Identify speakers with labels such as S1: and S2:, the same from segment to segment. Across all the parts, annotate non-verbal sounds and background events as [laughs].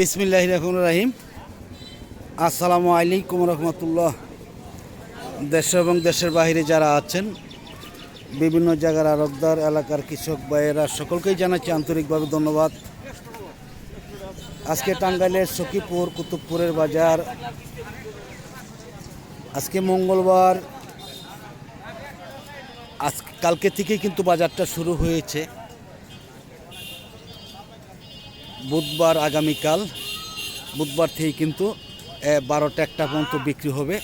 S1: বিসমিল্লাহ রহমান রাহিম। আসসালামু আলাইকুম রহমতুল্লাহ। দেশ এবং দেশের বাইরে যারা আছেন, বিভিন্ন জায়গার আরবদার এলাকার কৃষক ভাইয়েরা, সকলকেই জানাচ্ছি আন্তরিকভাবে ধন্যবাদ। আজকে টাঙ্গাইলের সখীপুর, কুতুবপুরের বাজার। আজকে মঙ্গলবার। আজ কালকে থেকেই কিন্তু বাজারটা শুরু হয়েছে। বুধবার আগামীকাল বুধবার থেকে কিন্তু এ, বারোটা একটা পর্যন্ত বিক্রি হবে।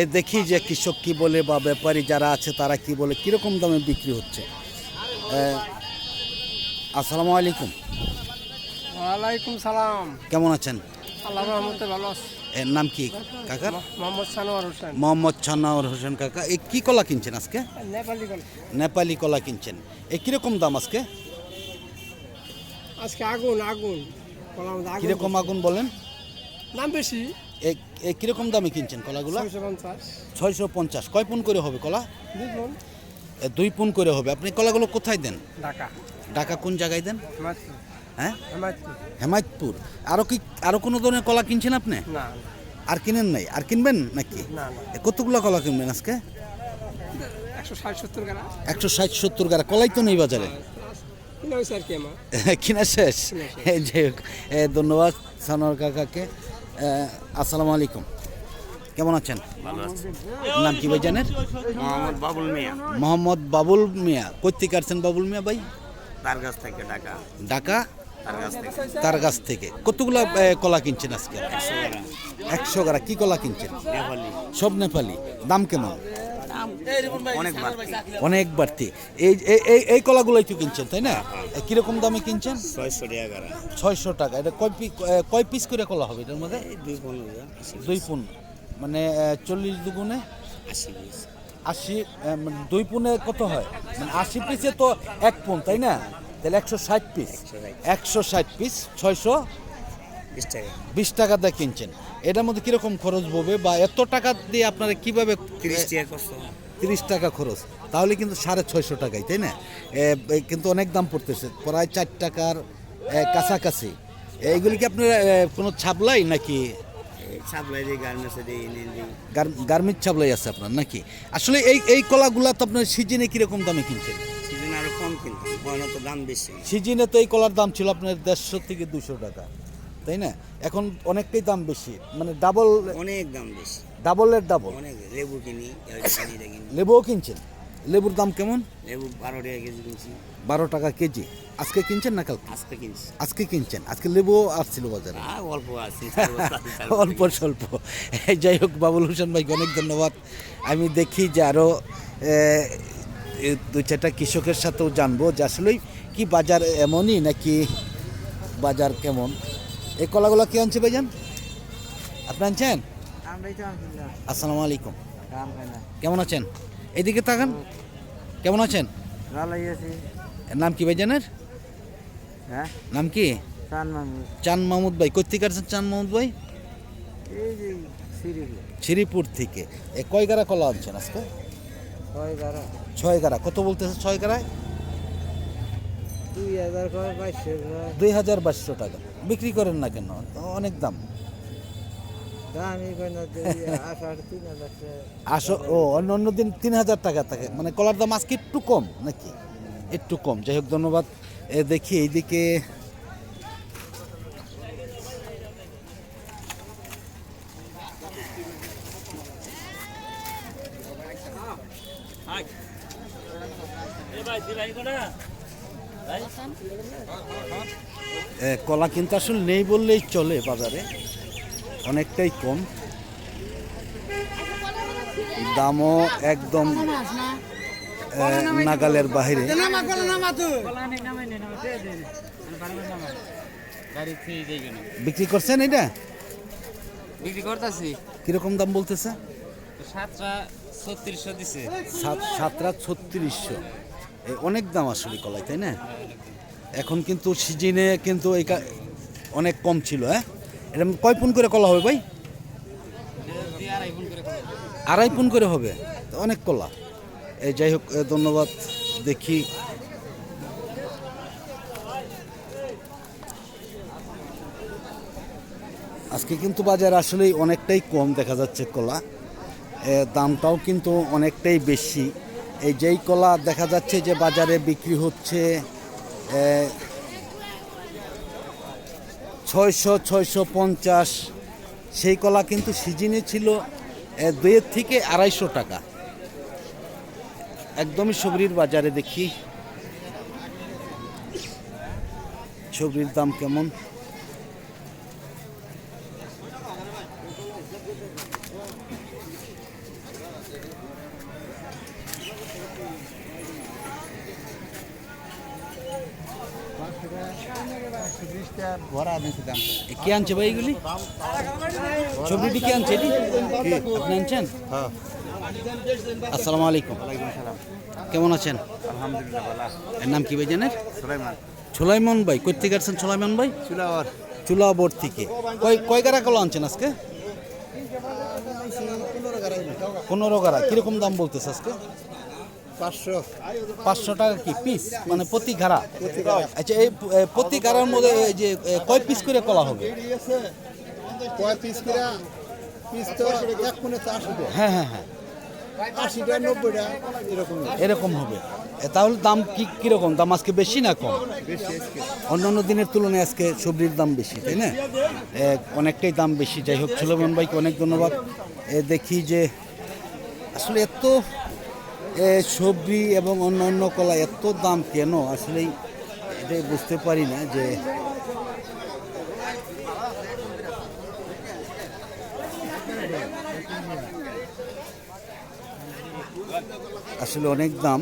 S1: এ দেখি যে কৃষক কি বলে বা ব্যাপারী যারা আছে তারা কি বলে কীরকম দামে বিক্রি হচ্ছে। এ, আসসালামু আলাইকুম।
S2: ওয়ালাইকুম সালাম।
S1: কেমন আছেন?
S2: আল্লাহ রহমতে ভালো আছি।
S1: এর নাম কি কাকা
S2: মোহাম্মদ সানোয়ার হোসেন।
S1: মোহাম্মদ ছান্নাউর হোসেন কাকা। এই কি কলা কিনছেন আজকে?
S2: নেপালি গল
S1: নেপালি কলা কিনছেন। এ কীরকম দাম আজকে?
S2: আজকে আগুন আগুন। কলার মধ্যে আগুন।
S1: কীরকম আগুন বলেন?
S2: দাম বেশি।
S1: এ এ কীরকম দামে কিনছেন কলাগুলো?
S2: ছয়শো পঞ্চাশ।
S1: ছয়শো পঞ্চাশ। কয় পুন করে হবে কলা?
S2: দেখুন
S1: এ, দুই পুন করে হবে। আপনি কলাগুলো কোথায় দেন?
S2: ঢাকা।
S1: ঢাকা কোন জায়গায় দেন?
S2: হেমায়তপুর
S1: হ্যাঁ?
S2: হেমায়তপুর
S1: হেমায়তপুর আরও কি আরও কোনো ধরনের কলা কিনছেন আপনি?
S2: না।
S1: আর কিনেন নাই? আর কিনবেন নাকি?
S2: না না।
S1: এ, কতগুলো কলা কিনবেন আজকে?
S2: একশো ষাট সত্তর গাড়া
S1: একশো ষাট সত্তর গাড়া কলাই তো নেই বাজারে।
S2: কিনা
S1: শেষ যাই হোক ধন্যবাদ সানোয়ার কাকাকে। আসসালামু আলাইকুম। কেমন আছেন? নাম কি ভাই জানেন?
S3: মোহাম্মদ বাবুল মিয়া।
S1: মোহাম্মদ বাবুল মিয়া। কোথেকে আসছেন বাবুল মিয়া ভাই?
S3: তার কাছ থেকে টাকা
S1: ঢাকা?
S3: তার কাছ থেকে।
S1: কতগুলা কলা কিনছেন আজকে? একশো গাড়া কি কলা কিনছেন?
S3: নেপালি।
S1: সব নেপালি। দাম কেমন?
S3: অনেক বাড়তি।
S1: অনেক বাড়তি। এই এই- এই এই কলাগুলোই তো কিনছেন তাই না? কীরকম দামে কিনছেন?
S3: ছয়শো টাকা
S1: ছয়শো টাকা। এটা কয় পিস কয় পিস করে কলা হবে এটার মধ্যে?
S3: দুই
S1: পুন মানে চল্লিশ দুগুণে?
S3: আশি পিস।
S1: আশি মানে দুই পুনে কত হয়? মানে আশি পিসে তো এক পুন তাই না? তাহলে একশো ষাট পিস। একশো ষাট পিস ছয়শো
S3: বিশ টাকা।
S1: দিয়ে কিনছেন। এটার মধ্যে কীরকম খরচ পড়বে বা এত টাকা দিয়ে আপনারা কীভাবে
S3: তিরিশ টাকা
S1: খরচ তাহলে কিন্তু সাড়ে ছয়শো টাকাই তাই না? কিন্তু অনেক দাম পড়তেছে প্রায় চার টাকার কাছাকাছি। এইগুলি কি আপনার কোনো ছাবলাই নাকি? গার্মেন্ট ছাবলাই আছে আপনার নাকি? আসলে এই এই কলাগুলা তো আপনার সিজনে কীরকম দামে কিনছেন?
S3: সেদিন আরও কম কিনতে দাম বেশি।
S1: সিজনে তো এই কলার দাম ছিল আপনার দেড়শো থেকে দুশো টাকা। তাই না? এখন অনেকটাই দাম বেশি। মানে ডাবল
S3: অনেক দাম বেশি।
S1: ডাবলের ডাবল
S3: অনেক লেবু কিনি
S1: লেবুও কিনছেন? লেবুর দাম কেমন?
S3: লেবু বারো টাকা কেজি কিনছি।
S1: বারো টাকা কেজি। আজকে কিনছেন না কাল
S3: আজকে কিনছি।
S1: আজকে কিনছেন। আজকে লেবু আসছিল বাজারে।
S3: অল্প আছে। [laughs]
S1: অল্প স্বল্প। যাই হোক বাবুল হোসেন ভাইকে অনেক ধন্যবাদ। আমি দেখি যে আরও দু চারটা কৃষকের সাথেও জানব যে আসলেই কি বাজার এমনই নাকি বাজার কেমন? এই কলাগুলো কে আনছে ভাইজান? আপনি আনছেন? আসসালামু আলাইকুম। কেমন আছেন? এদিকে তাকান। কেমন আছেন? এর নাম কি ভাইজানের?
S2: হ্যাঁ?
S1: নাম কি?
S2: চান
S1: মাহমুদ ভাই। কোথেকে আসছেন চান মাহমুদ ভাই?
S2: এই যে
S1: শ্রীপুর। থেকে। এ কয় গাড়া কলা আনছেন আজকে?
S2: ছয় গাড়া।
S1: কত বলতেছে ছয় গাড়ায়?
S2: দুই হাজার বাইশশো
S1: টাকা। বিক্রি করেন না কেন? অনেক দাম। আসো ও অন্য অন্য দিন তিন হাজার টাকা থাকে। মানে কলার দাম আজকে একটু কম নাকি? একটু কম। যাই হোক ধন্যবাদ। এ দেখি এইদিকে। এ, কলা কিন্তু আসলে নেই বললেই চলে বাজারে। অনেকটাই কম। দামও একদম নাগালের বাহিরে। বিক্রি করছেন এটা
S4: বিক্রি করতেছি।
S1: কীরকম দাম বলতেছে?
S4: সাতটা ছত্রিশশো দিছে।
S1: সাতটা ছত্রিশশো। অনেক দাম আসলে কলাই তাই না? এখন কিন্তু সিজনে কিন্তু এই অনেক কম ছিল হ্যাঁ? এটা কয় পুন করে কলা হবে ভাই?
S4: আড়াই
S1: পুন করে হবে। অনেক কলা। এই যাই হোক ধন্যবাদ, দেখি। আজকে কিন্তু বাজার আসলেই অনেকটাই কম দেখা যাচ্ছে কলা। দামটাও কিন্তু অনেকটাই বেশি। এই যেই কলা দেখা যাচ্ছে যে বাজারে বিক্রি হচ্ছে ছয়শো ছয়শো পঞ্চাশ। সেই কলা কিন্তু সিজনে ছিল দুয়ের থেকে আড়াইশো টাকা। একদমই সবরির বাজারে দেখি। সবরির দাম কেমন এ, কে আনছে ভাই এগুলি? সবরিটি কে আনছে আপনি আনছেন? আসসালামু আলাইকুম। কেমন আছেন?
S3: আলহামদুলিল্লাহ
S1: এর নাম কি ভাই জানেন?
S3: সুলাইমান।
S1: সুলাইমন ভাই কই থেকে আসছেন সুলাইমন ভাই?
S3: চুলাওয়ার।
S1: চুলাবর থেকে। কয় কয় গাড়া কলা আনছেন আজকে? পনেরো গাড়া। কীরকম দাম বলতেছে আজকে?
S2: পাঁচশো।
S1: পাঁচশো টাকা কি পিস মানে প্রতি গাড়া আচ্ছা এই প্রতি গাড়ার মধ্যে যে কয় পিস করে কলা হবে?
S2: কয় পিস করে? পিস তো এক তো
S1: হ্যাঁ হ্যাঁ হ্যাঁ।
S2: আশিটা নব্বইটা এরকম
S1: এরকম হবে। তাহলে দাম কি কীরকম? দাম আজকে বেশি না কম? অন্যান্য দিনের তুলনায় আজকে সবজির দাম বেশি তাই না? অনেকটাই দাম বেশি। যাই হোক সুলভন ভাইকে অনেক ধন্যবাদ। দেখি যে আসলে এত সবজি এবং অন্য অন্য কলা এত দাম কেন? আসলেই এটাই বুঝতে পারি না যে আসলে অনেক দাম।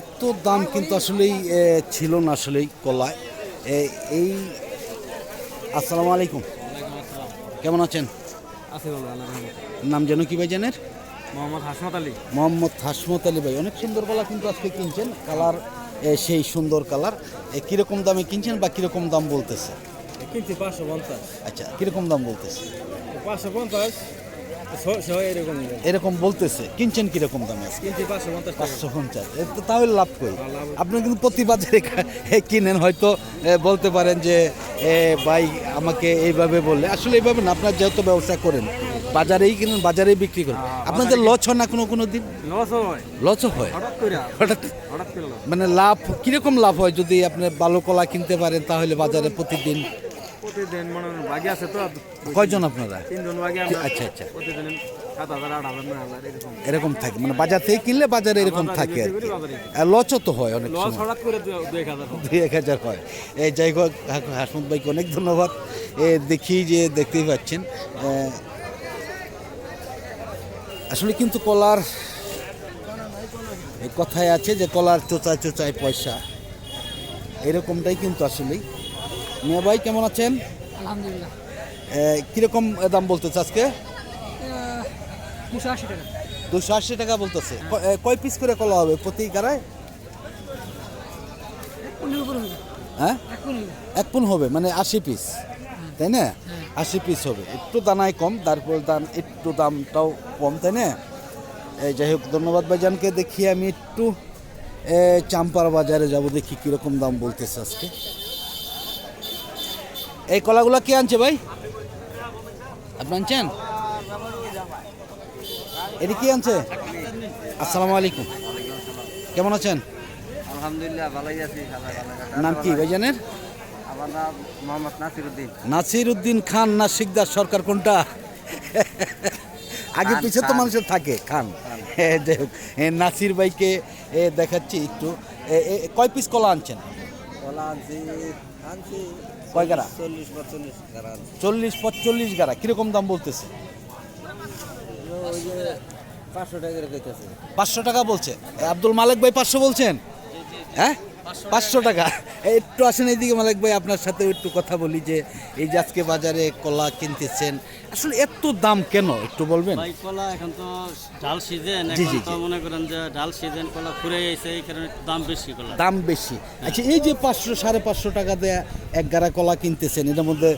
S1: এত দাম কিন্তু আসলেই ছিল না আসলেই কলায়। এই, আসসালামু আলাইকুম। কেমন আছেন?
S4: আছে আল্লাহ
S1: নাম যেন কি ভাই জানের
S4: মোহাম্মদ হাসমত আলী।
S1: মোহাম্মদ হাসমত আলী ভাই অনেক সুন্দর কলা কিন্তু আজকে কিনছেন। কালার সেই সুন্দর কালার। কীরকম দামে কিনছেন বা কীরকম দাম বলতেছে?
S4: কিনছি পাঁচশো পঞ্চাশ।
S1: আচ্ছা কীরকম দাম বলতেছে?
S4: পাঁচশো পঞ্চাশ এরকম
S1: এরকম বলতেছে। কিনছেন কীরকম দামে
S4: পাঁচশো পঞ্চাশ
S1: তাহলে লাভ করি আপনি কিন্তু প্রতি বাজারে কিনেন। হয়তো বলতে পারেন যে ভাই আমাকে এইভাবে বললে। আসলে এইভাবে না আপনার যেহেতু ব্যবসা করেন বাজারেই কিনেন বাজারেই বিক্রি করেন। আপনাদের লস হয় না কোনো কোনো দিন?
S4: লস হয়।
S1: হয়?
S4: হঠাৎ
S1: মানে লাভ কীরকম লাভ হয় যদি আপনি ভালো কলা কিনতে পারেন তাহলে বাজারে প্রতিদিন?
S4: প্রতিদিন মনে হয় আছে তো।
S1: কয়জন আপনারা?
S4: তিনজন
S1: আচ্ছা আচ্ছা।
S4: প্রতিদিন এরকম।
S1: থাকে মানে বাজার থেকে কিনলে বাজারে এরকম থাকে আর কি। লসও তো হয় অনেক
S4: হয়।
S1: দুই এক হাজার হয়। এই যাই হোক হা- হাসমত ভাইকে অনেক ধন্যবাদ। এ দেখি যে দেখতেই পাচ্ছেন আসলে কিন্তু কলার এই কথায় আছে যে কলার চোচায় চোচায় পয়সা। এরকমটাই কিন্তু আসলেই মিয়া ভাই কেমন আছেন?
S5: আলহামদুলিল্লাহ।
S1: কীরকম দাম বলতেছে আজকে?
S5: দুশো আশি টাকা।
S1: দুশো আশি টাকা বলতেছে। কয় পিস করে কলা হবে প্রতি গাড়ায় হ্যাঁ?
S5: এক
S1: পুন হবে। মানে আশি পিস তাই না? আশি পিস হবে। একটু দানায় কম তারপর দাম একটু দামটাও কম তাই না? এই যাই হোক ধন্যবাদ ভাইজানকে। দেখি আমি একটু চাম্পার বাজারে যাব দেখি কীরকম দাম বলতেছে আজকে। এই কলাগুলো কে আনছে ভাই? আপনি আনছেন? এটি কি আনছে? আসসালামু আলাইকুম। কেমন আছেন?
S3: আলহামদুলিল্লাহ ভালোই আছি।
S1: নাম কি ভাইজানের?
S3: আমার নাম মোহাম্মদ নাসিরউদ্দিন
S1: নাসির উদ্দিন খান না শিকদার সরকার কোনটা? আগে
S3: খান,
S1: পিছে তো মানুষের থাকে খান। নাসির ভাইকে এ, দেখাচ্ছি একটু। কয় পিস কলা আনছেন?
S2: কলা আনছি আনছি
S1: কয় গাড়া?
S2: চল্লিশ পঁচল্লিশ গাড়া
S1: চল্লিশ পঁচল্লিশ গাড়া কীরকম দাম বলতেছে?
S2: পাঁচশো টাকা
S1: বলছে। আব্দুল মালিক ভাই পাঁচশো বলছেন? হ্যাঁ? পাঁচশো টাকা। একটু আসেন এইদিকে মালিক ভাই আপনার সাথে একটু কথা বলি যে এই যে আজকে বাজারে কলা কিনতেছেন আসলে এত দাম কেন? একটু বলবেন?
S6: ভাই কলা এখন তো ডাল সিজন এখন তো মনে করেন যে ডাল সিজন কলা ফুরে গেছে এই কারণে দাম বেশি কলা।
S1: দাম বেশি। আচ্ছা এই যে পাঁচশো সাড়ে পাঁচশো টাকা দেয়া এক গাড়া কলা কিনতেছেন এটার মধ্যে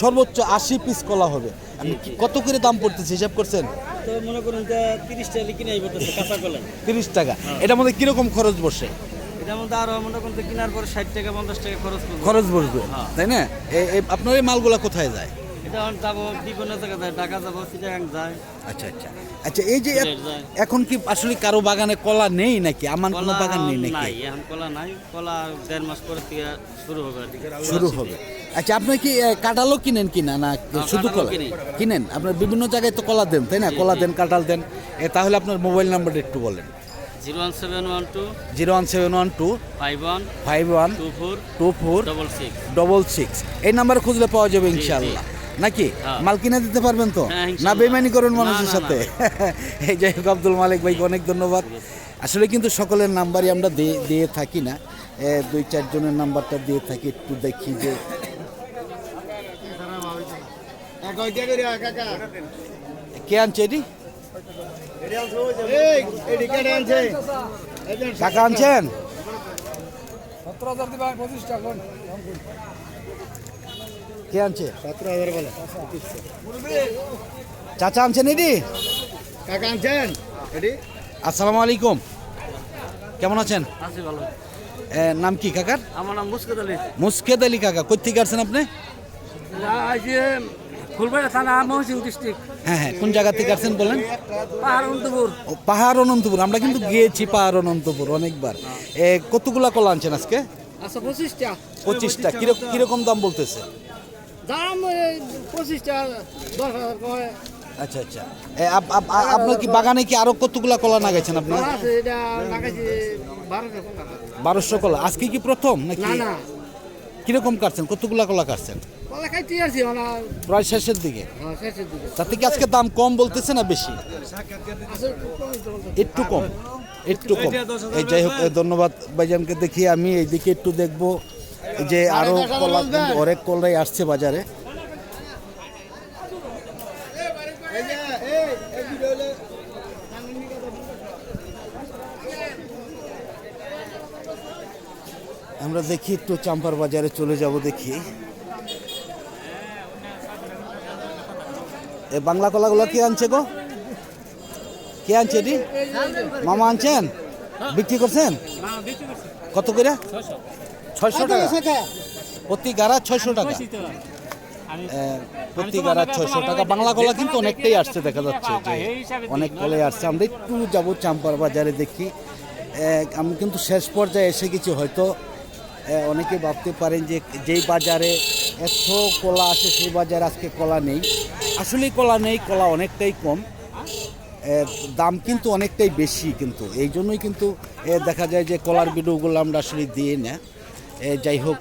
S1: সর্বোচ্চ আশি পিস কলা হবে। আপনি কত করে দাম পড়তেছে হিসাব করছেন?
S6: তো মনে করেন যে তিরিশ টাকা কিনে বলতেছে কাঁচা
S1: তিরিশ টাকা। এটার মধ্যে কীরকম খরচ বসে?
S6: এটার মধ্যে আরও মনে কেনার পরে ষাট টাকা পঞ্চাশ টাকা খরচ
S1: খরচ বসবে
S6: হ্যাঁ।
S1: তাই না? আপনার এই মালগুলা কোথায় যায়?
S6: এটা এখন যাব বিভিন্ন জায়গায় যায় ঢাকা যাব চিটাগাং যায়।
S1: আচ্ছা আচ্ছা। আচ্ছা এই যে। এখন কি আসলে কারও বাগানে কলা নেই নাকি? আমার কোনো বাগান নেই নাকি?
S6: এখন কলা নাই। কলা দেড় মাস পরে থেকে শুরু হবে
S1: শুরু হবে। আচ্ছা আপনি কি কাঁঠালও কিনেন কিনা না শুধু কলা? কিনেন? আপনার বিভিন্ন জায়গায় তো কলা দেন তাই না? কলা দেন কাঁঠাল দেন। তাহলে আপনার মোবাইল নাম্বারটা একটু বলেন।
S6: Zero one seven one two
S1: zero one seven one two
S6: five one
S1: five one
S6: two four
S1: two four
S6: double six.
S1: Double six. এই নাম্বারে খুঁজলে পাওয়া যাবে ইনশাআল্লাহ নাকি?
S6: হ্যাঁ।
S1: মাল কিনে দিতে পারবেন তো?
S6: হ্যাঁ,
S1: না বেমানি করুন মানুষের সাথে? [laughs] এই যাই হোক আব্দুল মালিক ভাইকে অনেক ধন্যবাদ। আসলে কিন্তু সকলের নাম্বারই আমরা দিয়ে দিয়ে থাকি না। দুই চারজনের নাম্বারটা দিয়ে থাকি একটু দেখি যে। কে আনছে এটি? কাকা আনছেন?
S5: সতেরো হাজার দিবা পঁচিশ টাকা।
S1: কে আনছে?
S2: সতেরো হাজার বলে।
S1: চাচা আনছেন এটি
S2: কাকা আনছেন?
S1: আসসালামু আলাইকুম। কেমন আছেন?
S6: আছি ভালো।
S1: নাম কি কাকার?
S6: আমার নাম মুস্কুদ আলী।
S1: মুস্কেদ আলী কাকা কোথেকে আসছেন আপনি?
S6: ফুলবাড়ি থানা মহসিং ডিস্ট্রিক্ট।
S1: হ্যাঁ হ্যাঁ কোন জায়গা থেকে আসছেন বলেন?
S6: পাহাড় অন্তপুর
S1: ও, পাহাড় অনন্তপুর আমরা কিন্তু গিয়েছি পাহাড় অনন্তপুর অনেকবার। কতগুলা কলা আনছেন আজকে?
S5: আচ্ছা পঁচিশটা।
S1: কীরকম দাম বলতেছে?
S5: দাম দশ হাজার কয়
S1: আচ্ছা আচ্ছা। আপনার কি বাগানে কি আরও কতগুলা কলা লাগাইছেন আপনার
S5: বারোশো
S1: কলা। আজকে কি প্রথম নাকি? কীরকম কাটছেন? কতগুলা কলা কাটছেন? প্রায় শেষের দিকে।
S5: হ্যাঁ শেষের দিকে।
S1: তাতে কি আজকে দাম কম বলতেছে না বেশি। একটু কম একটু কম। এই যাই হোক ধন্যবাদ ভাইজানকে দেখি আমি। এইদিকে একটু দেখব। যে আরও কলা অনেক কলাই আসছে বাজারে। আমরা দেখি একটু চাম্পার বাজারে চলে যাব দেখি। এ বাংলা কলাগুলো কে আনছে গো? কে আনছে এটি? মামা আনছেন? বিক্রি করছেন? কত করে? ছয়শো টাকা। প্রতি গাড়া ছয়শো টাকা। প্রতি গাড়া ছয়শো টাকা। বাংলা কলা কিন্তু অনেকটাই আসছে দেখা যাচ্ছে যে অনেক কলাই আসছে। আমরা একটু যাব চাম্পার বাজারে দেখি। আমি কিন্তু শেষ পর্যায়ে এসে গেছি হয়তো। অনেকে ভাবতে পারেন যে যেই বাজারে এত কলা আসে সেই বাজারে আজকে কলা নেই। আসলেই কলা নেই কলা অনেকটাই কম। দাম কিন্তু অনেকটাই বেশি কিন্তু। এই জন্যই কিন্তু দেখা যায় যে কলার ভিডিওগুলো আমরা আসলে দিয়ে না। যাই হোক।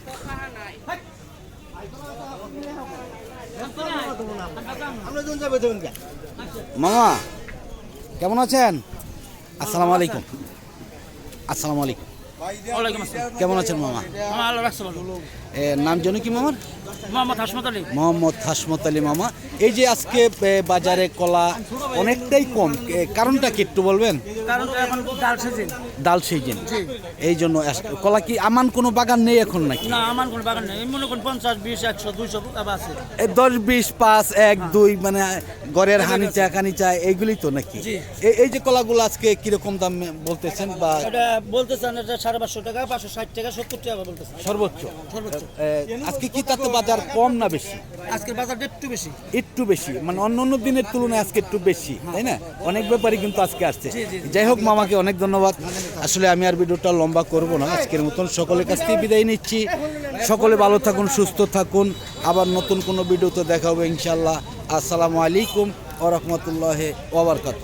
S1: মামা কেমন আছেন? আসসালামু আলাইকুম। আসসালামু আলাইকুম। কেমন আছেন মামা? নাম জানো কি মামার?
S6: মোহাম্মদ হাসমত আলী।
S1: মোহাম্মদ হাসমত আলী মামা। এই যে আজকে বাজারে কলা অনেকটাই কম। কারণটা কি একটু বলবেন?
S6: ডাল সিজন।
S1: ডাল সিজন। এই জন্য কলা কি আমান কোনো বাগান নেই এখন নাকি?
S6: না আমার কোনো বাগান নেই। মনে করুন পঞ্চাশ বিশ একশো দুইশো আছে।
S1: দশ বিশ পাঁচ এক দুই মানে ঘরের হানি চা কানি চা এইগুলি তো নাকি। এই যে কলাগুলো আজকে কীরকম দাম বলতেছেন বা
S6: বলতেছেন সাড়ে পাঁচশো টাকা পাঁচশো ষাট টাকা সত্তর টাকা বলতেছেন
S1: সর্বোচ্চ।
S6: সর্বোচ্চ।
S1: আজকে কি তাতে বাজার কম না বেশি?
S6: আজকের বাজারটা একটু বেশি।
S1: একটু বেশি মানে অন্য অন্য দিনের তুলনায় আজকে একটু বেশি তাই না? অনেক ব্যাপারই কিন্তু আজকে আসছে। যাই হোক মামাকে অনেক ধন্যবাদ। আসলে আমি আর ভিডিওটা লম্বা করব না আজকের মতন সকলের কাছ থেকে বিদায় নিচ্ছি। সকলে ভালো থাকুন সুস্থ থাকুন। আবার নতুন কোনো ভিডিওতে দেখা হবে ইনশাল্লাহ আসসালামু আলাইকুম ও রহমতুল্লাহ ওবরকাত